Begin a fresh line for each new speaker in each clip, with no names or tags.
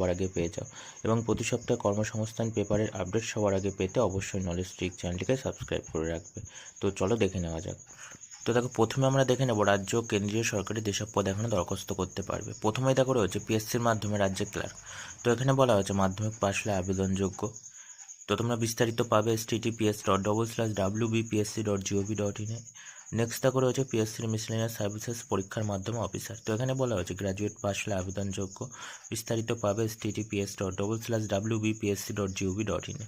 সবার আগে পেয়ে যাও। এবং প্রতি সপ্তাহে কর্মসংস্থান পেপারের আপডেট সবার আগে পেতে অবশ্যই নলেজ ট্রিক চ্যানেলটিকে সাবস্ক্রাইব করে রাখবে। তো চলো দেখে নেওয়া যাক। তো দেখো, প্রথমে আমরা দেখে নেব রাজ্য কেন্দ্রীয় সরকারি যেসব পদ এখানে দরখাস্ত করতে পারবে। প্রথমেই দেখো রয়েছে পিএসসির মাধ্যমে রাজ্যের ক্লার্ক তো এখানে বলা হয়েছে মাধ্যমিক পাশ হলে আবেদনযোগ্য। তো তোমরা বিস্তারিত পাবে https dot double slash W BPSC dot GOV dot ইনে নেক্সট দেখো রয়েছে পিএসসির মিসলেনিয়াস সার্ভিসেস পরীক্ষার মাধ্যমে অফিসার তো এখানে বলা হয়েছে গ্র্যাজুয়েট পাশ হলে আবেদনযোগ্য। বিস্তারিত পাবে https dot double slash W BPSC dot GOV dot ইনে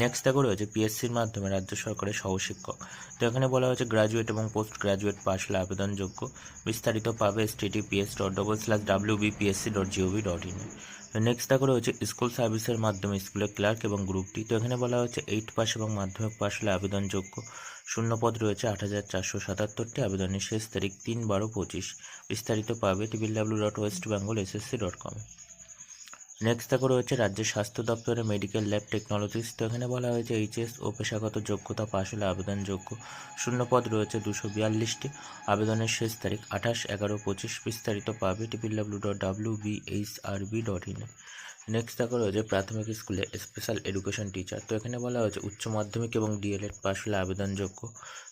নেক্সট দেখো রয়েছে পিএসসির মাধ্যমে রাজ্য সরকারের সহশিক্ষক। তো এখানে বলা হয়েছে গ্র্যাজুয়েট এবং পোস্ট গ্র্যাজুয়েট পাশ হলে আবেদনযোগ্য। বিস্তারিত পাবে https dot double slash W BPSC dot GOV dot ইনে নেক্সট দেখো রয়েছে স্কুল সার্ভিসের মাধ্যমে স্কুলের ক্লার্ক এবং গ্রুপটি। তো এখানে বলা হয়েছে এইট পাস এবং মাধ্যমিক পাস হলে আবেদনযোগ্য। শূন্য পদ রয়েছে আট হাজার চারশো সাতাত্তরটি। আবেদনের শেষ তারিখ তিন বারো পঁচিশ। বিস্তারিত পাবে triple W dot West Bengal SSC dot কমে নেক্সট দেখো রয়েছে রাজ্যের স্বাস্থ্য দপ্তরে মেডিকেল ল্যাব টেকনোলজিস্ট তো এখানে বলা হয়েছে এইচএস ও পেশাগত যোগ্যতা পাশ হলে আবেদনযোগ্য। শূন্য পদ রয়েছে দুশো বিয়াল্লিশটি। আবেদনের শেষ তারিখ আঠাশ এগারো পঁচিশ বিস্তারিত পাবে triple W dot W BH R B dot in next দেখো রয়েছে প্রাথমিক স্কুলে স্পেশাল এডুকেশন টিচার তো এখানে বলা হয়েছে উচ্চ মাধ্যমিক এবং ডিএলএড পাশ হলে আবেদনযোগ্য।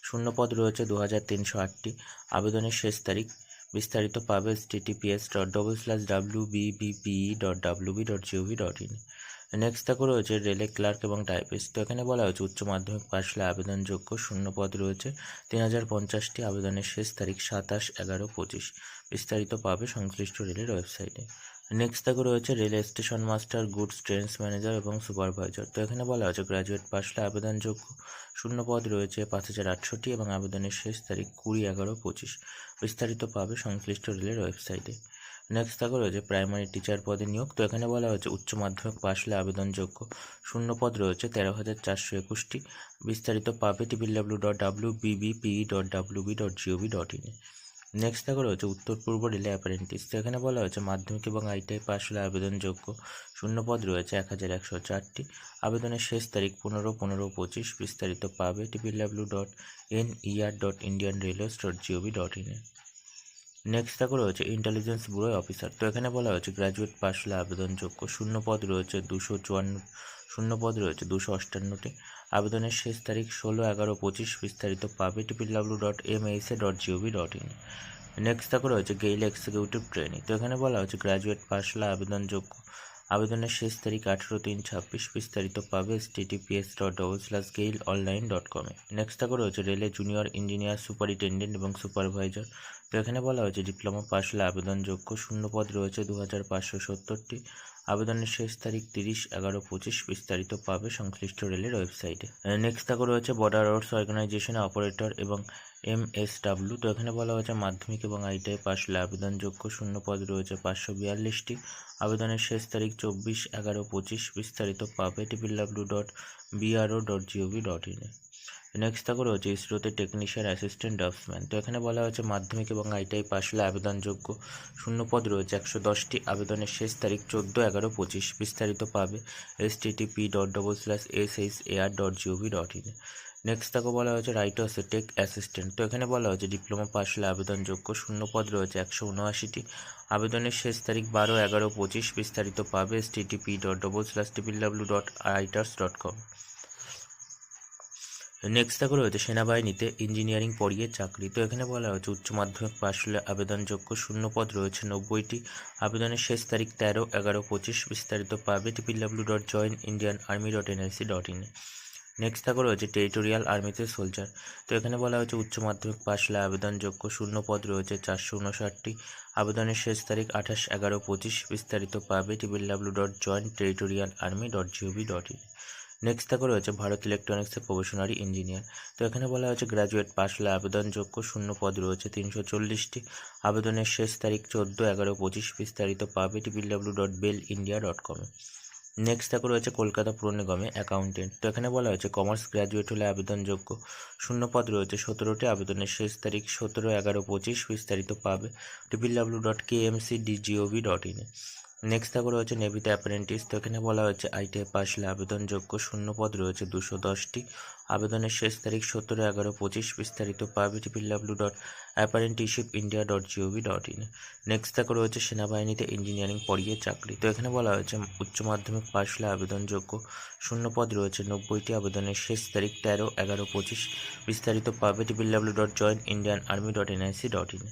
শূন্য পদ রয়েছে দু হাজার তিনশো আটটি। আবেদনের শেষ তারিখ বিস্তারিত পাবে https dot double slash W BBPE dot W B dot GOV dot in next দেখো রয়েছে রেলে ক্লার্ক এবং টাইপিস্ট। তো এখানে বলা হয়েছে, উচ্চ মাধ্যমিক পাশ হলে আবেদনযোগ্য শূন্য পদ রয়েছে। তিন হাজার পঞ্চাশটি আবেদনের শেষ তারিখ সাতাশ এগারো পঁচিশ। বিস্তারিত পাবে সংশ্লিষ্ট রেলের ওয়েবসাইটে। নেক্সট দেখো রয়েছে rail station master, goods trains manager এবং সুপারভাইজার। তো এখানে বলা হয়েছে গ্র্যাজুয়েট পাশ হলে আবেদনযোগ্য শূন্য পদ রয়েছে পাঁচ হাজার আটষট্টি এবং আবেদনের শেষ তারিখ কুড়ি এগারো পঁচিশ। বিস্তারিত পাবে সংশ্লিষ্ট রেলের ওয়েবসাইটে। নেক্সট থাকা রয়েছে প্রাইমারি টিচার পদে নিয়োগ। তো এখানে বলা হয়েছে উচ্চ মাধ্যমিক পাশ হলে আবেদনযোগ্য শূন্য পদ রয়েছে তেরো হাজার চারশো একুশটি। বিস্তারিত পাবে triple W dot W BBPE dot W B dot GOV dot ইনে নেক্সট দেখো রয়েছে উত্তর পূর্ব রেলে অ্যাপারেন্টিস তো এখানে বলা হয়েছে মাধ্যমিক এবং আইটিআই পাশ হলে আবেদনযোগ্য শূন্য পদ রয়েছে এক হাজার একশো চারটি। আবেদনের শেষ তারিখ পনেরো পনেরো, পঁচিশ, বিস্তারিত পাবে triple W dot N ER dot Indian railways dot GOV dot ইনে নেক্সট দেখো রয়েছে ইন্টেলিজেন্স ব্যুরো অফিসার তো এখানে বলা হয়েছে গ্র্যাজুয়েট পাশ হলে আবেদনযোগ্য। শূন্য পদ রয়েছে দুশো চুয়ান্ন শূন্য পদ রয়েছে দুশো অষ্টান্নটি। আবেদনের শেষ তারিখ ষোলো, এগারো, পঁচিশ বিস্তারিত পাবে triple W dot M H A dot GOV dot in next দেখো রয়েছে গেইল এক্সিকিউটিভ ট্রেনিং তো এখানে বলা হচ্ছে গ্র্যাজুয়েট পাশলা আবেদনযোগ্য আবেদনের শেষ তারিখ আঠেরো তিন ছাব্বিশ বিস্তারিত পাবে https dot double slash GAIL online dot কমে নেক্সট দেখো রয়েছে রেলে জুনিয়র ইঞ্জিনিয়ার সুপারিনটেন্ডেন্ট এবং সুপারভাইজার তো এখানে বলা হয়েছে ডিপ্লোমা পাশ হলে আবেদনযোগ্য শূন্য পদ রয়েছে দু হাজার পাঁচশো সত্তরটি। আবেদনের শেষ তারিখ তিরিশ এগারো পঁচিশ বিস্তারিত পাবে সংশ্লিষ্ট রেলের ওয়েবসাইটে নেক্সট দেখো রয়েছে বর্ডার রোডস অর্গানাইজেশন অপারেটর এবং এম এস ডাব্লিউ তো এখানে বলা হয়েছে মাধ্যমিক এবং আইটিআই পাশ। হলে আবেদনযোগ্য শূন্য পদ রয়েছে পাঁচশো বিয়াল্লিশটি। আবেদনের শেষ তারিখ চব্বিশ এগারো পঁচিশ, বিস্তারিত পাবে triple W dot BRO dot GOV dot ইনে নেক্সট দেখো রয়েছে ইসরোতে টেকনিশিয়ান অ্যাসিস্ট্যান্ট ড্রাফটসম্যান তো এখানে বলা হয়েছে মাধ্যমিক এবং আইটিআই পাশ হলে আবেদনযোগ্য শূন্য পদ রয়েছে একশো দশটি। আবেদনের শেষ তারিখ চোদ্দ এগারো পঁচিশ, বিস্তারিত পাবে S TTP dot double slash S H AR dot GOV dot in next দেখো বলা হয়েছে রাইটার্সে টেক অ্যাসিস্ট্যান্ট তো এখানে বলা হয়েছে ডিপ্লোমা পাশ হলে আবেদনযোগ্য শূন্য পদ রয়েছে একশো উনআশিটি। আবেদনের শেষ তারিখ বারো, এগারো, পঁচিশ বিস্তারিত পাবে S TTP dot double slash triple W dot writers dot com next দেখো রয়েছে সেনাবাহিনীতে ইঞ্জিনিয়ারিং পড়িয়ে চাকরি। তো এখানে বলা হয়েছে উচ্চ মাধ্যমিক পাশ হলে আবেদনযোগ্য শূন্য পদ রয়েছে নব্বইটি। আবেদনের শেষ তারিখ তেরো, এগারো, পঁচিশ বিস্তারিত পাবে triple W dot join Indian army dot NIC dot in next দেখো রয়েছে টেরিটোরিয়াল আর্মিতে সোলজার তো এখানে বলা হয়েছে উচ্চ মাধ্যমিক পাশ আবেদনযোগ্য শূন্য পদ রয়েছে চারশো উনষাটটি আবেদনের শেষ তারিখ আঠাশ এগারো পঁচিশ বিস্তারিত পাবে triple W dot joint territorial army dot GOV dot in next দেখো রয়েছে ভারত ইলেকট্রনিক্সের প্রবেশনারি ইঞ্জিনিয়ার তো এখানে বলা হয়েছে গ্র্যাজুয়েট হলে আবেদনযোগ্য শূন্য পদ রয়েছে তিনশো চল্লিশটি। আবেদনের শেষ তারিখ চোদ্দ এগারো পঁচিশ বিস্তারিত পাবে triple W dot BEL India dot কমে নেক্সট দেখো রয়েছে কলকাতা পুর নিগমে অ্যাকাউন্টেন্ট তো এখানে বলা হয়েছে কমার্স গ্র্যাজুয়েট হলে আবেদনযোগ্য শূন্য পদ রয়েছে, সতেরোটি আবেদনের শেষ তারিখ সতেরো এগারো পঁচিশ, বিস্তারিত পাবে triple W dot K M C D GOV dot ইনে নেক্সট দেখো রয়েছে নেভিতে অ্যাপারেন্টিস তো এখানে বলা হয়েছে আইটিআই পাস হলে আবেদনযোগ্য শূন্য পদ রয়েছে দুশো দশটি। আবেদনের শেষ তারিখ সতেরো, এগারো, পঁচিশ বিস্তারিত পাবে triple W dot apprenticeship India dot GOV dot in next দেখো রয়েছে সেনাবাহিনীতে ইঞ্জিনিয়ারিং পড়িয়ে চাকরি। তো এখানে বলা হয়েছে উচ্চ মাধ্যমিক পাস হলে আবেদনযোগ্য শূন্য পদ রয়েছে নব্বইটি। আবেদনের শেষ তারিখ তেরো, এগারো, পঁচিশ বিস্তারিত পাবে triple W dot joint Indian army dot NIC dot in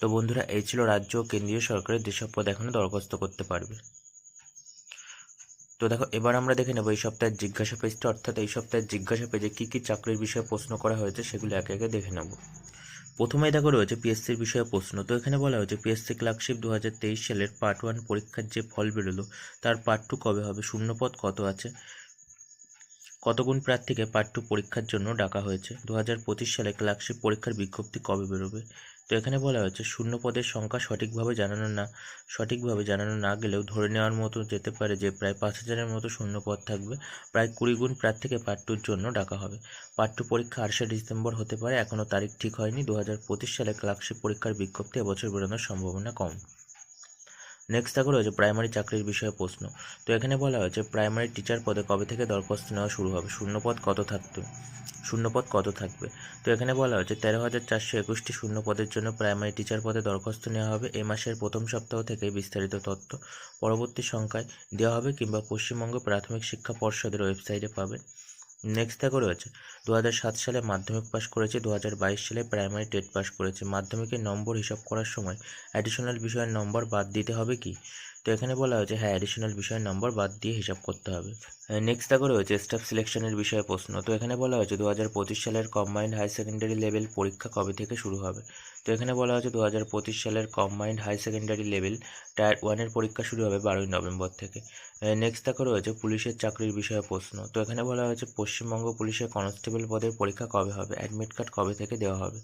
তো বন্ধুরা, এই ছিল রাজ্য ও কেন্দ্রীয় সরকারের যেসব পদ এখনও দরখাস্ত করতে পারবে। তো দেখো, এবার আমরা দেখে নেব এই সপ্তাহের জিজ্ঞাসা পেজটা। অর্থাৎ এই সপ্তাহের জিজ্ঞাসা পেজে কী কী চাকরির বিষয়ে প্রশ্ন করা হয়েছে সেগুলো একে একে দেখে নেব। প্রথমেই দেখো, রয়েছে পিএসসির বিষয়ে প্রশ্ন। তো এখানে বলা হয়েছে পিএসসি ক্লার্কশিপ দু হাজার তেইশ সালের পার্ট ওয়ান পরীক্ষার যে ফল বেরোলো, তার পার্ট টু কবে হবে? শূন্যপদ কত আছে? কতগুণ প্রার্থীকে পার্ট টু পরীক্ষার জন্য ডাকা হয়েছে? দু হাজার পঁচিশ সালে ক্লার্কশিপ পরীক্ষার বিজ্ঞপ্তি কবে বেরোবে? তো এখানে বলা হয়েছে, শূন্য পদের সংখ্যা সঠিকভাবে জানানো না, সঠিকভাবে জানানো না গেলেও ধরে নেওয়ার মতো যেতে পারে যে প্রায় পাঁচ হাজারের মতো শূন্য পদ থাকবে, প্রায় কুড়ি গুণ প্রার্থীকে টুর জন্য ডাকা হবে। টু পরীক্ষা আটশে ডিসেম্বর হতে পারে এখনও তারিখ ঠিক হয়নি। দু হাজার পঁচিশ সালে ক্লার্কশিপ পরীক্ষার বিজ্ঞপ্তি এবছর বেরোনোর সম্ভাবনা কম। নেক্সট দেখো রয়েছে প্রাইমারি চাকরির বিষয়ে প্রশ্ন। তো এখানে বলা হয়েছে প্রাইমারি টিচার পদে কবে থেকে দরখাস্ত নেওয়া শুরু হবে? শূন্যপদ কত থাকবে শূন্যপদ কত থাকবে? তো এখানে বলা হয়েছে, তেরো হাজার চারশো একুশটি শূন্য পদের জন্য প্রাইমারি টিচার পদে দরখাস্ত নেওয়া হবে। এ মাসের প্রথম সপ্তাহ থেকে বিস্তারিত তথ্য পরবর্তী সংখ্যায় দেওয়া হবে কিংবা পশ্চিমবঙ্গ প্রাথমিক শিক্ষা পর্ষদের ওয়েবসাইটে পাবেন। নেক্সট দেখো রয়েছে দু সাত সালে মাধ্যমিক পাস করেছে দু বাইশ সালে প্রাইমারি টেট পাস করেছে। মাধ্যমিকের নম্বর হিসাব করার সময় অ্যাডিশনাল বিষয়ের নম্বর বাদ দিতে হবে কি? তো এখানে বলা হয়েছে হ্যাঁ অ্যাডিশনাল বিষয়ের নম্বর বাদ দিয়ে হিসাব করতে হবে। নেক্সট দেখো রয়েছে স্টাফ সিলেকশনের বিষয়ে প্রশ্ন। তো এখানে বলা হয়েছে দু হাজার পঁচিশ সালের কম্বাইন্ড হাই সেকেন্ডারি লেভেল পরীক্ষা কবে থেকে শুরু হবে? তো এখানে বলা হয়েছে দু হাজার পঁচিশ সালের combined high secondary level tier ওয়ানের পরীক্ষা শুরু হবে বারোই নভেম্বর থেকে। নেক্সট দেখো রয়েছে পুলিশের চাকরির বিষয়ে প্রশ্ন। তো এখানে বলা হয়েছে, পশ্চিমবঙ্গ পুলিশের কনস্টেবল পদের পরীক্ষা কবে হবে? অ্যাডমিট কার্ড কবে থেকে দেওয়া হবে?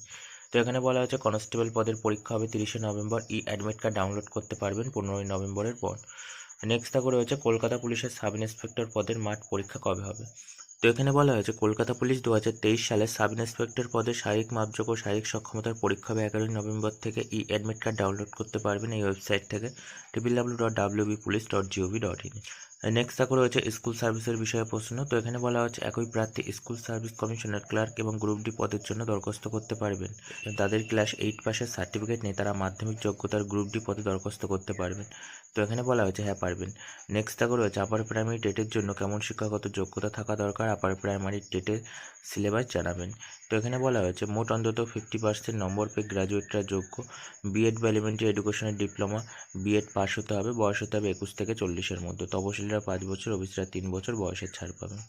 তো এখানে বলা হয়েছে কনস্টেবল পদের পরীক্ষা হবে তিরিশে November. E admit card download করতে পারবেন পনেরোই নভেম্বরের পর। নেক্সট দেখো রয়েছে কলকাতা পুলিশের সাব ইন্সপেক্টর পদের মাঠ পরীক্ষা কবে হবে? তো এখানে বলা হয়েছে কলকাতা পুলিশ দু হাজার তেইশ সালে সাব ইন্সপেক্টর পদে শারীরিক মাপযোগ্য ও শারীরিক সক্ষমতার পরীক্ষা হবে এগারোই নভেম্বর থেকে ই অ্যাডমিট কার্ড ডাউনলোড করতে পারবেন এই ওয়েবসাইট থেকে। Triple W dot W B police dot GOV dot in next দেখো রয়েছে স্কুল সার্ভিসের বিষয়ে প্রশ্ন। তো এখানে বলা হচ্ছে, একই প্রার্থী স্কুল সার্ভিস কমিশনার ক্লার্ক এবং গ্রুপ ডি পদের জন্য দরখাস্ত করতে পারবেন। তাদের ক্লাস এইট পাসের সার্টিফিকেট নেই তারা মাধ্যমিক যোগ্যতার গ্রুপ ডি পদে দরখাস্ত করতে পারবেন। তো এখানে বলা হয়েছে হ্যাঁ পারবেন। নেক্সট দেখো রয়েছে আপার প্রাইমারি টেটের জন্য কেমন শিক্ষাগত যোগ্যতা থাকা দরকার? আপার প্রাইমারি টেটের সিলেবাস জানাবেন। তো এখানে বলা হয়েছে, মোট অন্তত ফিফটি পার্সেন্ট নম্বর পেয়ে গ্র্যাজুয়েটরা যোগ্য। বিএড বা এলিমেন্টারি এডুকেশনের ডিপ্লোমা বিএড পাস হতে হবে, বয়স হতে হবে একুশ থেকে চল্লিশের মধ্যে। তপশিলীরা পাঁচ বছর ওবিসিরা তিন বছর, বয়সের ছাড় পাবেন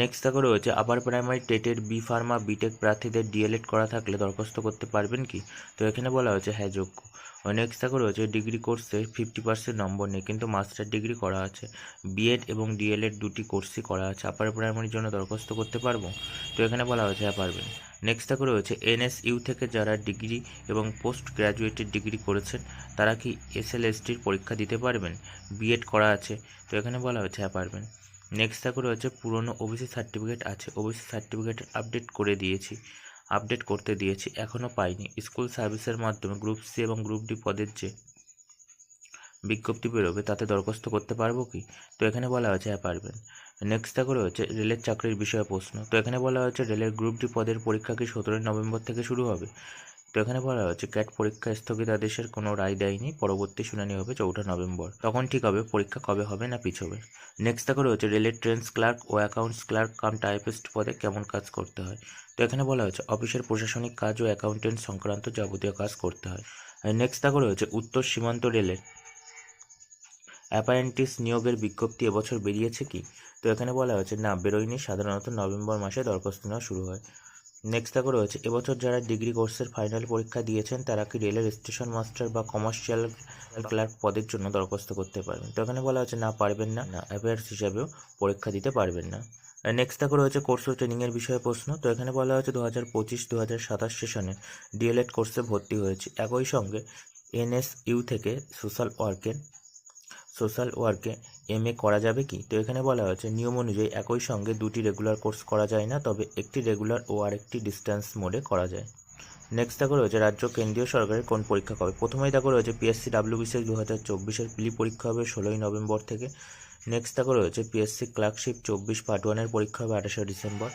নেক্সট দেখো রয়েছে আপার প্রাইমারি টেটের বি ফার্মা বিটেক প্রার্থীদের ডিএলএড করা থাকলে দরখাস্ত করতে পারবেন কি? তো এখানে বলা হয়েছে হ্যাঁ যোগ্য। নেক্সট দেখো রয়েছে ডিগ্রি কোর্সে ফিফটি পার্সেন্ট নম্বর নেই কিন্তু মাস্টার ডিগ্রি করা আছে। বিএড এবং ডিএলএড দুটি কোর্সই করা আছে। আপার প্রাইমারির জন্য দরখাস্ত করতে পারব? তো এখানে বলা হয়েছে হ্যাঁ পারবেন। নেক্সট দেখো রয়েছে এনএসইউ থেকে যারা ডিগ্রি এবং পোস্ট গ্র্যাজুয়েটেড ডিগ্রি করেছেন, তারা কি এসএলএসটির পরীক্ষা দিতে পারবেন? বিএড করা আছে। তো এখানে বলা হয়েছে হ্যাঁ পারবেন। নেক্সট দেখো রয়েছে পুরনো ওবিসি সার্টিফিকেট আছে। ওবিসি সার্টিফিকেট আপডেট করে দিয়েছি। আপডেট করতে দিয়েছি, এখনও পাইনি। স্কুল সার্ভিসের মাধ্যমে গ্রুপ সি এবং গ্রুপ ডি পদের যে বিজ্ঞপ্তি বেরোবে, তাতে দরখাস্ত করতে পারব কি? তো এখানে বলা হয়েছে হ্যাঁ পারবেন। নেক্সট দেখো রয়েছে, রেলের চাকরির বিষয়ে প্রশ্ন। তো এখানে বলা হয়েছে, রেলের গ্রুপ ডি পদের পরীক্ষা কি সতেরোই নভেম্বর থেকে শুরু হবে? তো এখানে বলা হয়েছে, ক্যাট পরীক্ষা স্থগিতাদেশের কোনো রায় দেয়নি। পরবর্তী শুনানি হবে চৌঠা নভেম্বর। তখন ঠিক হবে, পরীক্ষা কবে হবে না পিছবে। নেক্সট দেখা রয়েছে, রেলের ট্রেন্স ক্লার্ক ও অ্যাকাউন্টস ক্লার্ক কাম টাইপিস্ট পদে কেমন কাজ করতে হয়? তো এখানে বলা হয়েছে, অফিসের প্রশাসনিক কাজ ও অ্যাকাউন্টেন্ট সংক্রান্ত যাবতীয় কাজ করতে হয়। নেক্সট দেখো রয়েছে, উত্তর সীমান্ত রেলের অ্যাপারেন্টিস নিয়োগের বিজ্ঞপ্তি এবছর বেরিয়েছে কি? তো এখানে বলা হয়েছে, না, বেরোয়নি। সাধারণত নভেম্বর মাসে দরখাস্ত নেওয়া শুরু হয়। নেক্সট দেখো রয়েছে, এবছর যারা ডিগ্রি কোর্সের ফাইনাল পরীক্ষা দিয়েছেন, তারা কি রেলের স্টেশন মাস্টার বা কমার্শিয়াল ক্লার্ক পদের জন্য দরখাস্ত করতে পারবেন। তো এখানে বলা হচ্ছে না পারবেন না না অ্যাপিয়ার্স হিসাবেও পরীক্ষা দিতে পারবেন না। নেক্সট দেখো রয়েছে কোর্স ও ট্রেনিংয়ের বিষয়ে প্রশ্ন। তো এখানে বলা হচ্ছে দু হাজার পঁচিশ দু হাজার সাতাশ সেশনে ডিএলএড কোর্সে ভর্তি হয়েছে। একই সঙ্গে এনএসইউ থেকে সোশ্যাল ওয়ার্কের সোশ্যাল ওয়ার্কে এম করা যাবে কি? তো এখানে বলা হয়েছে, নিয়ম অনুযায়ী একই সঙ্গে দুটি রেগুলার কোর্স করা যায় না, তবে একটি রেগুলার ও আরেকটি ডিস্টেন্স মোডে করা যায়। নেক্সট দেখো রয়েছে, রাজ্য কেন্দ্রীয় সরকারের কোন পরীক্ষা কবে? প্রথমেই দেখো রয়েছে পিএসসি ডাব্লিউবিসিএস দু হাজার চব্বিশের প্রি পরীক্ষা হবে ষোলোই নভেম্বর থেকে। নেক্সট দেখো রয়েছে পিএসসি ক্লার্কশিপ চব্বিশ পার্ট ওয়ানের পরীক্ষা হবে আঠাশে ডিসেম্বর।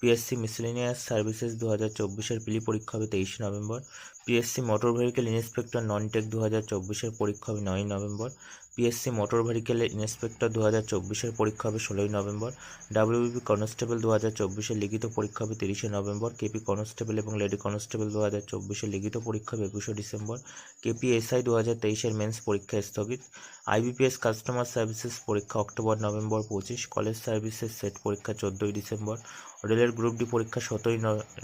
পিএসসি মিসলেনিয়াস সার্ভিসেস দু হাজার চব্বিশের প্রি পরীক্ষা হবে তেইশে November. PSC motor vehicle inspector non tech দু হাজার চব্বিশের পরীক্ষা হবে নয়ই November. PSC motor vehicle inspector দু হাজার চব্বিশের পরীক্ষা হবে ষোলোই নভেম্বর। ডাব্লিউবিপি কনস্টেবল দু হাজার চব্বিশের লিখিত পরীক্ষা হবে তিরিশে নভেম্বর। কেপি কনস্টেবল এবং লেডি কনস্টেবল দু হাজার চব্বিশের লিখিত পরীক্ষা হবে একুশে ডিসেম্বর। কেপিএসআই দু হাজার তেইশের মেন্স পরীক্ষা স্থগিত। আইবিপিএস কাস্টমার সার্ভিসেস পরীক্ষা অক্টোবর নভেম্বর পঁচিশ। কলেজ সার্ভিসেস সেট পরীক্ষা চোদ্দোই ডিসেম্বর। রেলের গ্রুপ ডি পরীক্ষা সতেরোই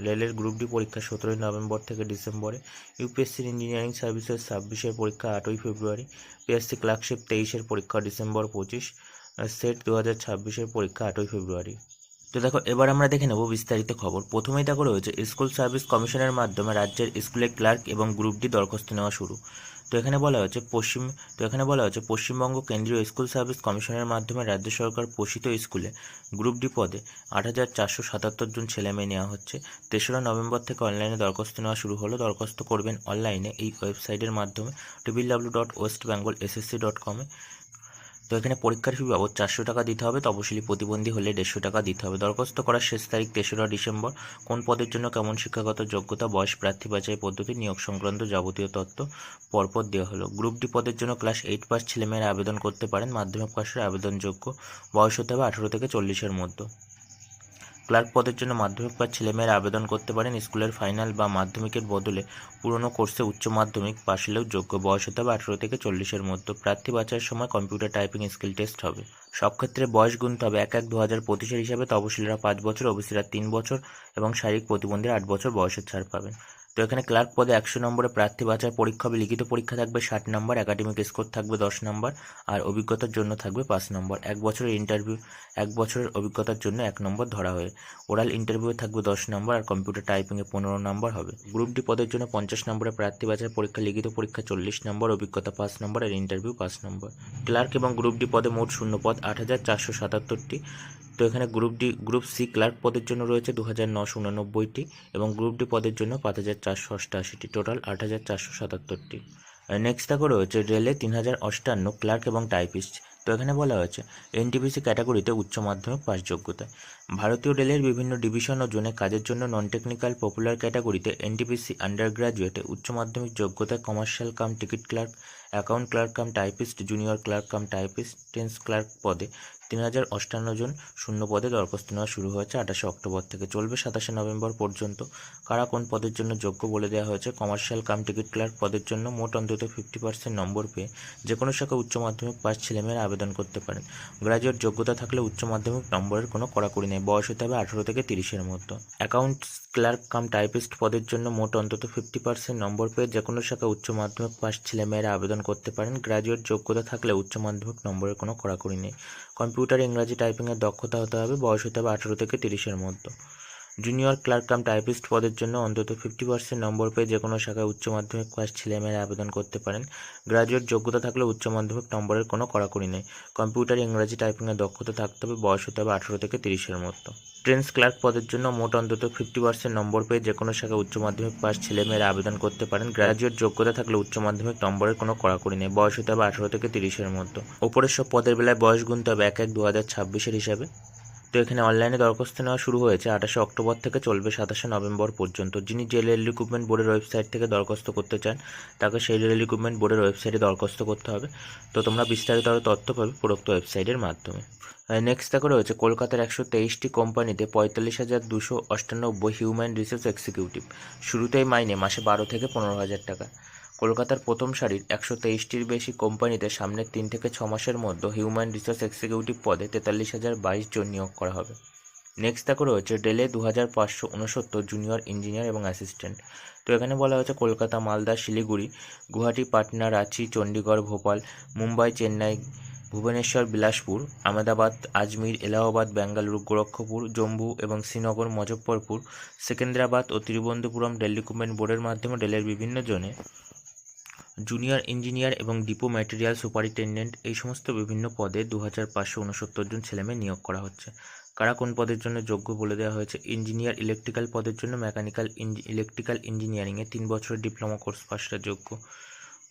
রেলের গ্রুপ ডি পরীক্ষা সতেরোই নভেম্বর থেকে ডিসেম্বরে। ইউপিএসসির ইঞ্জিনিয়ারিং সার্ভিসেস ছাব্বিশের পরীক্ষা আটই ফেব্রুয়ারি, পিএসসি ক্লার্কশিপ তেইশের পরীক্ষা ডিসেম্বর পঁচিশ সেট দু হাজার ছাব্বিশের পরীক্ষা আটই ফেব্রুয়ারি। তো দেখো, এবার আমরা দেখে নেব বিস্তারিত খবর। প্রথমেই দেখো রয়েছে, স্কুল সার্ভিস কমিশনের মাধ্যমে রাজ্যের স্কুলে ক্লার্ক এবং গ্রুপ ডি দরখাস্ত নেওয়া শুরু। তো এখানে বলা হয়েছে পশ্চিম, তো এখানে বলা হয়েছে পশ্চিমবঙ্গ কেন্দ্রীয় স্কুল সার্ভিস কমিশনের মাধ্যমে রাজ্য সরকার পোষিত স্কুলে গ্রুপ ডি পদে আট হাজার চারশো সাতাত্তর জন ছেলে মেয়ে নেওয়া হচ্ছে। তেসরা নভেম্বর থেকে অনলাইনে দরখাস্ত নেওয়া শুরু হলো। দরখাস্ত করবেন অনলাইনে এই ওয়েবসাইটের মাধ্যমে। W dot West Bengal SSC dot কমে তো এখানে পরীক্ষার ফি বাবদ চারশো টাকা দিতে হবে, তপশিলি প্রতিবন্ধী হলে দেড়শো টাকা দিতে হবে। দরখাস্ত করার শেষ তারিখ তেসরা ডিসেম্বর। কোন পদের জন্য কেমন শিক্ষাগত যোগ্যতা, বয়স, প্রার্থী বাছাই পদ্ধতি, নিয়োগ সংক্রান্ত যাবতীয় তথ্য পরপর দেওয়া হলো। গ্রুপ ডি পদের জন্য ক্লাস এইট পাস ছেলেমেয়েরা আবেদন করতে পারেন। মাধ্যমিক পাশের আবেদনযোগ্য বয়স হতে হবে আঠেরো থেকে চল্লিশের মধ্যে। ক্লার্ক পদের জন্য মাধ্যমিক বা ছেলেমেয়েরা আবেদন করতে পারেন স্কুলের ফাইনাল বা মাধ্যমিকের বদলে পুরনো কোর্সে উচ্চ মাধ্যমিক পাশ হলেও যোগ্য বয়স হতে হবে আঠেরো থেকে চল্লিশের মধ্যে। প্রার্থী বাছাইয়ের সময় কম্পিউটার টাইপিং স্কিল টেস্ট হবে। সব ক্ষেত্রে বয়স গুনতে হবে এক এক দু হাজার পঁচিশের হিসাবে। তপশিলরা পাঁচ বছর ওবিসিরা তিন বছর এবং শারীরিক প্রতিবন্ধীরা আট বছর বয়সের ছাড় পাবেন। তো এখানে ক্লার্ক পদে একশো নম্বরে প্রার্থী বাছাই পরীক্ষা হবে। লিখিত পরীক্ষা থাকবে ষাট নম্বর, একাডেমিক স্কোর থাকবে দশ নম্বর, আর অভিজ্ঞতার জন্য থাকবে পাঁচ নম্বর। এক বছরের ইন্টারভিউ, এক বছরের অভিজ্ঞতার জন্য এক নম্বর ধরা হয়। ওরাল ইন্টারভিউয়ে থাকবে দশ নম্বর, আর কম্পিউটার টাইপিংয়ে পনেরো নম্বর হবে। গ্রুপ ডি পদের জন্য পঞ্চাশ নম্বরে প্রার্থী বাছাই পরীক্ষা, লিখিত পরীক্ষা চল্লিশ নম্বর, অভিজ্ঞতা পাঁচ নম্বর, আর ইন্টারভিউ পাঁচ নম্বর। ক্লার্ক এবং গ্রুপ ডি পদে মোট শূন্য পদ আট হাজার চারশো সাতাত্তরটি। তো এখানে group D group C clerk পদের জন্য রয়েছে দু হাজার নশো উননব্বইটি এবং গ্রুপ ডি পদের জন্য পাঁচ হাজার চারশো অষ্টআশিটি টোটাল আট হাজার চারশো সাতাত্তরটি। নেক্সট দেখো রয়েছে রেলে তিন হাজার অষ্টান্ন ক্লার্ক এবং টাইপিস্ট তো এখানে বলা হয়েছে এনটিপিসি ক্যাটাগরিতে উচ্চ মাধ্যমিক পাস যোগ্যতা। ভারতীয় রেলের বিভিন্ন ডিভিশন ও জোনে কাজের জন্য নন টেকনিক্যাল পপুলার ক্যাটাগরিতে এনটিপিসি আন্ডার গ্র্যাজুয়েটে উচ্চ মাধ্যমিক যোগ্যতা commercial cum ticket clerk account clerk cum typist junior clerk cum typist trains clerk পদে তিন হাজার অষ্টান্ন জন শূন্য পদে দরখাস্ত নেওয়া শুরু হয়েছে। আঠাশে অক্টোবর থেকে চলবে সাতাশে নভেম্বর পর্যন্ত। কারা কোন পদের জন্য যোগ্য বলে দেওয়া হয়েছে? কমার্শিয়াল কাম টিকিট ক্লার্ক পদের জন্য মোট অন্তত ফিফটি পার্সেন্ট নম্বর পেয়ে যে কোনো শাখা উচ্চ মাধ্যমিক পাস ছেলেমেয়েরা আবেদন করতে পারেন। গ্রাজুয়েট যোগ্যতা থাকলে উচ্চ মাধ্যমিক নম্বরের কোনো কড়াকড়ি নেই। বয়স হতে হবে আঠারো থেকে তিরিশের মধ্যে অ্যাকাউন্ট ক্লার্ক কাম টাইপিস্ট পদের জন্য মোট অন্তত ফিফটি পার্সেন্ট নম্বর পেয়ে যে কোনো শাখা উচ্চ মাধ্যমিক পাস ছেলেমেয়েরা আবেদন করতে পারেন। গ্রাজুয়েট যোগ্যতা থাকলে উচ্চ মাধ্যমিক নম্বরের কোনো কড়াকড়ি নেই। কম্পিউটার ইংরাজি টাইপিংয়ের দক্ষতা হতে হবে বয়স হতে হবে আঠেরো থেকে তিরিশের মধ্যে। জুনিয়র ক্লার্ক কাম টাইপিস্ট পদের জন্য অন্তত ফিফটি পার্সেন্ট নম্বর পেয়ে যে কোনো শাখায় উচ্চ মাধ্যমিক পাস ছেলেমেয়েরা আবেদন করতে পারেন। গ্রাজুয়েট যোগ্যতা থাকলে উচ্চ মাধ্যমিক নম্বরের কোনো কড়াকড়ি নেই। কম্পিউটার ইংরাজি টাইপিংয়ের দক্ষতা থাকতে হবে, বয়স হতে হবে আঠেরো থেকে তিরিশের মতো। ট্রেন্স ক্লার্ক পদের জন্য মোট অন্তত ফিফটি পার্সেন্ট নম্বর পেয়ে যে কোনো শাখায় উচ্চ মাধ্যমিক পাস ছেলেমেয়েরা আবেদন করতে পারেন। গ্রাজুয়েট যোগ্যতা থাকলে উচ্চ মাধ্যমিক নম্বরের কোনো কড়াকড়ি নেই, বয়স হতে হবে আঠেরো থেকে তিরিশের মতো। ওপরের সব পদের বেলায় বয়স গুনতে হবে এক এক দু হাজার ছাব্বিশের হিসাবে। তো এখানে অনলাইনে দরখাস্ত নেওয়া শুরু হয়েছে আঠাশে অক্টোবর থেকে চলবে সাতাশে নভেম্বর পর্যন্ত। যিনি যে রেল রিক্রুটমেন্ট বোর্ডের ওয়েবসাইট থেকে দরখাস্ত করতে চান, তাকে সেই রেল রিক্রুটমেন্ট বোর্ডের ওয়েবসাইটে দরখাস্ত করতে হবে। তো তোমরা বিস্তারিত আরও তথ্য পাবে উপরোক্ত ওয়েবসাইটের মাধ্যমে। নেক্সট দেখো রয়েছে, কলকাতার একশো তেইশটি কোম্পানিতে পঁয়তাল্লিশ হাজার দুশো অষ্টানব্বই হিউম্যান রিসোর্স এক্সিকিউটিভ শুরুতেই মাইনে, মাসে বারো থেকে পনেরো হাজার টাকা। কলকাতার প্রথম সারির একশো তেইশটির বেশি কোম্পানিতে সামনের তিন থেকে ছ মাসের মধ্যে হিউম্যান রিসোর্স এক্সিকিউটিভ পদে তেতাল্লিশ হাজার বাইশ জন নিয়োগ করা হবে। নেক্সট দেখো রয়েছে ডেলে দু হাজার পাঁচশো উনসত্তর জুনিয়র ইঞ্জিনিয়ার এবং অ্যাসিস্ট্যান্ট তো এখানে বলা হয়েছে কলকাতা, মালদা, শিলিগুড়ি, গুয়াহাটি, পাটনা, রাঁচি চণ্ডীগড় ভোপাল, মুম্বাই, চেন্নাই, ভুবনেশ্বর, বিলাসপুর, আহমেদাবাদ, আজমির, এলাহাবাদ, বেঙ্গালুরু, গোরক্ষপুর, জম্মু এবং শ্রীনগর, মুজফ্ফরপুর, সেকেন্দ্রাবাদ ও তিরুবনন্তপুরম রেল রিক্রুটমেন্ট বোর্ডের মাধ্যমে ডেলের বিভিন্ন জোনে জুনিয়র ইঞ্জিনিয়ার এবং ডিপো ম্যাটেরিয়াল সুপারিনটেন্ডেন্ট এই সমস্ত বিভিন্ন পদে দু হাজার পাঁচশো উনসত্তর জন ছেলেমেয়ে নিয়োগ করা হচ্ছে। কারা কোন পদের জন্য যোগ্য বলে দেওয়া হয়েছে? ইঞ্জিনিয়ার ইলেকট্রিক্যাল পদের জন্য মেকানিক্যাল ইলেকট্রিক্যাল ইঞ্জিনিয়ারিংয়ে তিন বছরের ডিপ্লোমা কোর্স পাশটা যোগ্য।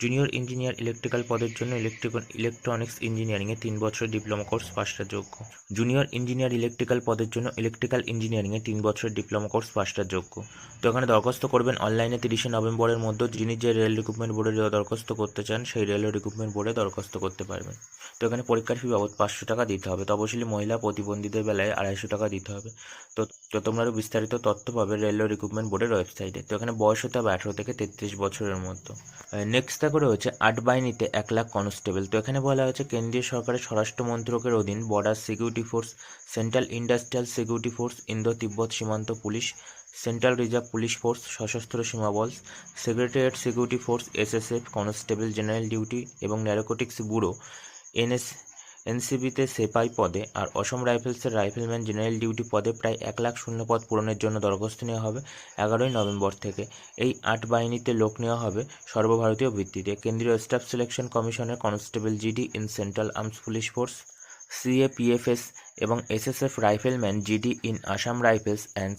জুনিয়র ইঞ্জিনিয়ার ইলেকট্রিক্যাল পদের জন্য ইলেকট্রিক্যাল ইলেকট্রনিক্স ইঞ্জিনিয়ারিংয়ে তিন বছরের ডিপ্লোমা কোর্স পাশটা যোগ্য জুনিয়র ইঞ্জিনিয়ার ইলেকট্রিক্যাল পদের জন্য ইলেকট্রিক্যাল ইঞ্জিনিয়ারিংয়ে তিন বছরের ডিপ্লোমা কোর্স পাশটা যোগ্য তো এখানে দরখাস্ত করবেন অনলাইনে তিরিশে নভেম্বরের মধ্যে যিনি যে রেল রিক্রুটমেন্ট বোর্ডে দরখাস্ত করতে চান, সেই রেল রিক্রুটমেন্ট বোর্ডে দরখাস্ত করতে পারবেন। তো এখানে পরীক্ষার ফি বাবদ পাঁচশো টাকা দিতে হবে। তো অবশ্যই মহিলা প্রতিবন্ধীদের বেলায় আড়াইশো টাকা দিতে হবে। তো তো তোমরা বিস্তারিত তথ্য পাবে রেলওয়ে রিক্রুটমেন্ট বোর্ডের ওয়েবসাইটে। তো এখানে বয়স হতে হবে আঠেরো থেকে তেত্রিশ বছরের মধ্যে। নেক্সট দেখো হচ্ছে আট বাহিনীতে এক লাখ কনস্টেবল। তো এখানে বলা হয়েছে কেন্দ্রীয় সরকারের স্বরাষ্ট্র মন্ত্রকের অধীন border security force, central industrial security force, Indo তিব্বত সীমান্ত police, central reserve police force, সশস্ত্র সীমাবল secretariat security force, SSF, constable general duty এবং ন্যারোকটিক্স ব্যুরো, এনএস এনসিবিতে সেপাই পদে আর অসম রাইফেলসের রাইফেলম্যান জেনারেল ডিউটি পদে প্রায় এক লাখ শূন্য পদ পূরণের জন্য দরখাস্ত নেওয়া হবে এগারোই নভেম্বর থেকে। এই আট বাহিনীতে লোক নেওয়া হবে সর্বভারতীয় ভিত্তিতে। কেন্দ্রীয় স্টাফ সিলেকশন কমিশনের constable GD in central arms police force CAPFS এবং SSF rifleman GD in Assam rifles and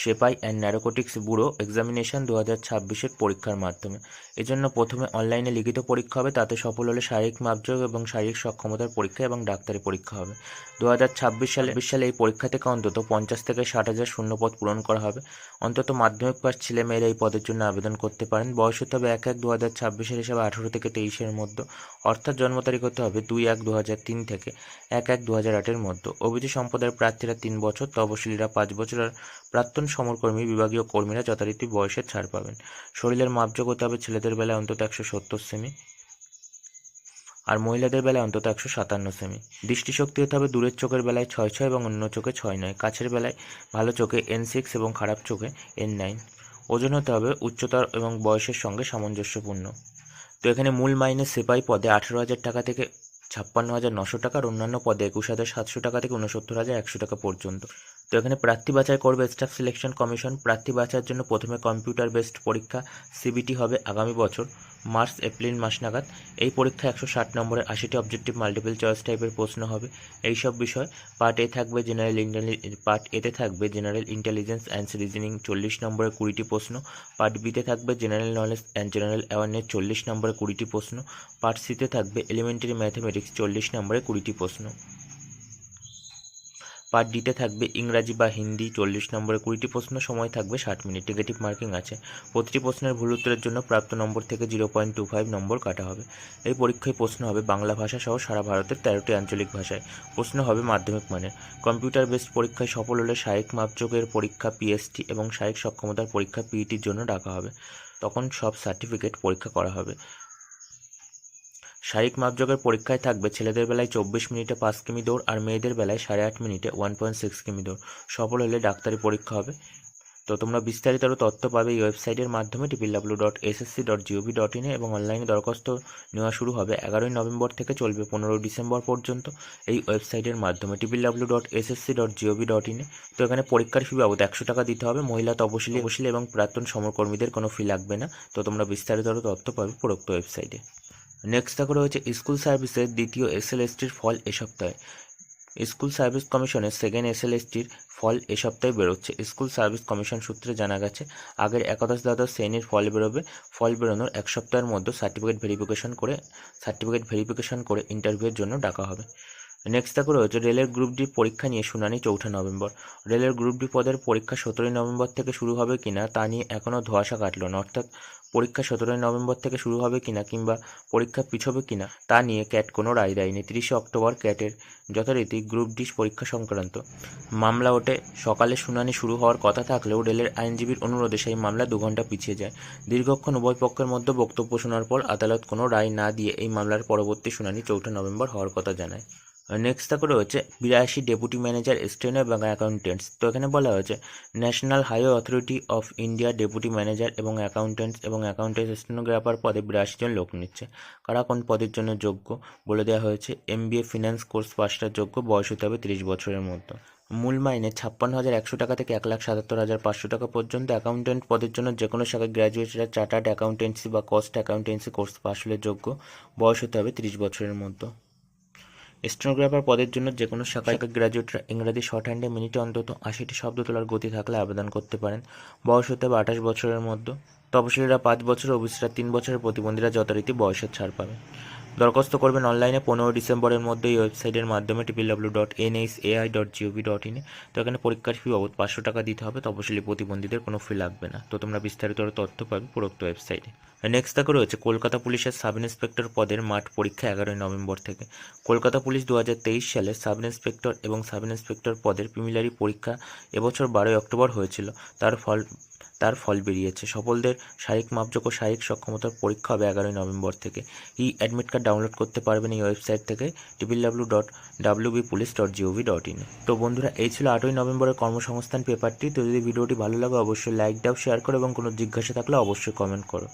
Shepai and narcotics bureau examination দু হাজার ছাব্বিশের পরীক্ষার মাধ্যমে। এজন্য প্রথমে অনলাইনে লিখিত পরীক্ষা হবে, তাতে সফল হলে শারীরিক মাপযোগ এবং শারীরিক সক্ষমতার পরীক্ষা এবং ডাক্তারি পরীক্ষা হবে। দু হাজার ছাব্বিশ সালে বিশ সালে এই পরীক্ষা থেকে অন্তত পঞ্চাশ থেকে ষাট হাজার শূন্যপদ পূরণ করা হবে। অন্তত মাধ্যমিক পাস ছেলেমেয়েরা এই পদের জন্য আবেদন করতে পারেন। বয়স হতে হবে এক এক দু হাজার ছাব্বিশের হিসাবে আঠেরো থেকে তেইশের মধ্যে। অর্থাৎ জন্ম তারিখ হতে হবে দুই এক দু হাজার তিন থেকে এক এক দু হাজার আটের মধ্যে। ওবিসি সম্প্রদায়ের প্রার্থীরা তিন বছর, তপশিলীরা পাঁচ বছর আর প্রাক্তন সমরকর্মী, বিভাগীয় কর্মীরা যথারীতি বয়সের ছাড় পাবেন। শরীরের মাপযোগ হতে হবে ছেলেদের বেলায় অন্তত একশো সত্তর সেমি আর মহিলাদের বেলায় অন্তত একশো সাতান্ন সেমি। দৃষ্টিশক্তি হতে হবে দূরের চোখের বেলায় ছয় ছয় এবং অন্য চোখে ছয় নয়। কাছের বেলায় ভালো চোখে এন সিক্স এবং খারাপ চোখে এন নাইন। ওজন হতে হবে উচ্চতার এবং বয়সের সঙ্গে সামঞ্জস্যপূর্ণ। তো এখানে মূল মাইনে সেপাই পদে আঠেরো হাজার টাকা থেকে ছাপ্পান্ন হাজার নশো টাকা আর অন্যান্য পদে একুশ হাজার সাতশো টাকা থেকে উনসত্তর হাজার একশো টাকা পর্যন্ত। তো এখানে প্রার্থী বাছাই করবে স্টাফ সিলেকশন কমিশন প্রার্থী বাছাইয়ের জন্য প্রথমে কম্পিউটার বেসড পরীক্ষা সিবিটি হবে আগামী বছর মার্চ এপ্রিল মাস নাগাদ। এই পরীক্ষা একশো ষাট নম্বরের আশিটি অবজেক্টিভ মাল্টিপল চয়েস টাইপের প্রশ্ন হবে। এই সব বিষয় পার্ট এ থাকবে জেনারেল পার্ট এতে থাকবে জেনারেল ইন্টেলিজেন্স অ্যান্ড রিজনিং চল্লিশ নম্বরের কুড়িটি প্রশ্ন। পার্ট বিতে থাকবে general knowledge and general awareness চল্লিশ নম্বরের কুড়িটি প্রশ্ন। পার্ট সিতে থাকবে এলিমেন্টারি ম্যাথমেটিক্স চল্লিশ নম্বরের কুড়িটি প্রশ্ন। পার্ট ডিতে থাকবে ইংরাজি বা হিন্দি, চল্লিশ নম্বরে কুড়িটি প্রশ্ন, সময় থাকবে ষাট মিনিট। নেগেটিভ মার্কিং আছে। প্রতিটি প্রশ্নের ভুল উত্তরের জন্য প্রাপ্ত নম্বর থেকে zero point two five number কাটা হবে। এই পরীক্ষায় প্রশ্ন হবে বাংলা ভাষা সহ সারা ভারতের তেরোটি আঞ্চলিক ভাষায়। প্রশ্ন হবে মাধ্যমিক মানের। কম্পিউটার বেসড পরীক্ষায় সফল হলে শারীরিক মাপযোগের পরীক্ষা পিএসটি এবং শারীরিক সক্ষমতার পরীক্ষা পিইটির জন্য ডাকা হবে। তখন সব সার্টিফিকেট পরীক্ষা করা হবে। শারীরিক মাপযোগের পরীক্ষায় থাকবে ছেলেদের বেলায় চব্বিশ মিনিটে পাঁচ কিমি দৌড় আর মেয়েদের বেলায় সাড়ে আট মিনিটে ওয়ান পয়েন্ট সিক্স কিমি দৌড়। সফল হলে ডাক্তারি পরীক্ষা হবে। তো তোমরা বিস্তারিত আরও তথ্য পাবে এই ওয়েবসাইটের মাধ্যমে triple W dot SSC dot GOV dot ইনে এবং অনলাইনে দরখাস্ত নেওয়া শুরু হবে এগারোই নভেম্বর থেকে চলবে পনেরোই ডিসেম্বর পর্যন্ত এই ওয়েবসাইটের মাধ্যমে triple W dot SSC dot GOV dot ইনে তো এখানে পরীক্ষার ফি বাবদ একশো টাকা দিতে হবে। মহিলা তপশিলি তপশিলি এবং প্রাক্তন সমরকর্মীদের কোনো ফি লাগবে না। তো তোমরা বিস্তারিত আরও তথ্য পাবে উপরোক্ত ওয়েবসাইটে। নেক্সট দেখো রয়েছে স্কুল সার্ভিসের দ্বিতীয় এসএলএসটির ফল এ সপ্তাহে। স্কুল সার্ভিস কমিশনের সেকেন্ড এসএলএসটির ফল এ সপ্তাহে বেরোচ্ছে। স্কুল সার্ভিস কমিশন সূত্রে জানা গেছে, আগের একাদশ দ্বাদশ শ্রেণির ফল বেরোবে। ফল বেরোনোর এক সপ্তাহের মধ্যে সার্টিফিকেট ভেরিফিকেশন করে সার্টিফিকেট ভেরিফিকেশন করে ইন্টারভিউয়ের জন্য ডাকা হবে। নেক্সট দেখো রয়েছে রেলের গ্রুপ ডি পরীক্ষা নিয়ে শুনানি চৌঠা নভেম্বর। রেলের গ্রুপ ডি পদের পরীক্ষা সতেরোই নভেম্বর থেকে শুরু হবে কিনা তা নিয়ে এখনও ধোঁয়াশা কাটল না। অর্থাৎ পরীক্ষা সতেরোই নভেম্বর থেকে শুরু হবে কিনা কিংবা পরীক্ষা পিছবে কিনা তা নিয়ে ক্যাট কোনো রায় দেয়নি। তিরিশে অক্টোবর ক্যাটের যথারীতি গ্রুপ ডি পরীক্ষা সংক্রান্ত মামলা ওঠে। সকালে শুনানি শুরু হওয়ার কথা থাকলেও রেলের আইনজীবীর অনুরোধে সেই মামলা দু ঘণ্টা পিছিয়ে যায়। দীর্ঘক্ষণ উভয় পক্ষের মধ্যে বক্তব্য শোনার পর আদালত কোনো রায় না দিয়ে এই মামলার পরবর্তী শুনানি চৌঠা নভেম্বর হওয়ার কথা জানায়। নেক্সট থাকে রয়েছে বিরাশি ডেপুটি ম্যানেজার স্টেনো এবং অ্যাকাউন্টেন্টস তো এখানে বলা হয়েছে national highway authority of India deputy manager এবং অ্যাকাউন্টেন্টস এবং অ্যাকাউন্টেন্ট স্টেনোগ্রাফার পদে বিরাশি জন লোক নিচ্ছে। কারা কোন পদের জন্য যোগ্য? বলে দেওয়া হয়েছে এম ফিনান্স কোর্স পাশটার যোগ্য, বয়স হতে হবে তিরিশ বছরের মধ্যে মূল মাইনে, ছাপ্পান্ন হাজার একশো টাকা থেকে এক লাখ সাতাত্তর হাজার পাঁচশো টাকা পর্যন্ত অ্যাকাউন্টেন্ট পদের জন্য যে কোনো শাখায় গ্র্যাজুয়েটরা চার্টার্ড অ্যাকাউন্টেন্সি বা কস্ট অ্যাকাউন্টেন্সি কোর্স পাশ হলে যোগ্য। বয়স হতে হবে তিরিশ বছরের মধ্যে স্টেনোগ্রাফার পদের জন্য যে কোনো শাখায় গ্র্যাজুয়েটরা ইংরাজি শর্ট হ্যান্ডে মিনিটে অন্তত আশিটি শব্দ তোলার গতি থাকলে আবেদন করতে পারেন। বয়স হতে হবে আঠাশ বছরের মধ্যে। তপশিলীরা পাঁচ বছর ওবিসিরা তিন বছরের প্রতিবন্ধীরা যথারীতি বয়সের ছাড় পাবে। দরখাস্ত করবেন অনলাইনে পনেরো ডিসেম্বরের মধ্যে এই ওয়েবসাইটের মাধ্যমে triple W dot NH AI dot gov dot ইনে তো এখানে পরীক্ষার ফি বাবদ পাঁচশো টাকা দিতে হবে। তপশিলি প্রতিবন্ধীদের কোনো ফি লাগবে না। তো তোমরা বিস্তারিত তথ্য পাবে উপরোক্ত ওয়েবসাইটে। নেক্সট থাকে রয়েছে কলকাতা পুলিশের সাব ইন্সপেক্টর পদের মাঠ পরীক্ষা এগারোই নভেম্বর থেকে। কলকাতা পুলিশ দু হাজার তেইশ সালে সাব ইন্সপেক্টর এবং সাব ইন্সপেক্টর পদের প্রিমিলারি পরীক্ষা এবছর বারোই অক্টোবর হয়েছিল। তার ফল তার ফল বেরিয়েছে। সফলদের শারীরিক মাপযোগ্য শারীরিক সক্ষমতার পরীক্ষা হবে এগারোই নভেম্বর থেকে। ই অ্যাডমিট কার্ড ডাউনলোড করতে পারবেন এই ওয়েবসাইট থেকে triple W dot W B police dot gov dot in তো বন্ধুরা, এই ছিল আটই নভেম্বরের কর্মসংস্থান পেপারটি তো যদি ভিডিওটি ভালো লাগে, অবশ্যই লাইক দাও শেয়ার করো এবং কোনো জিজ্ঞাসা থাকলে অবশ্যই কমেন্ট করো।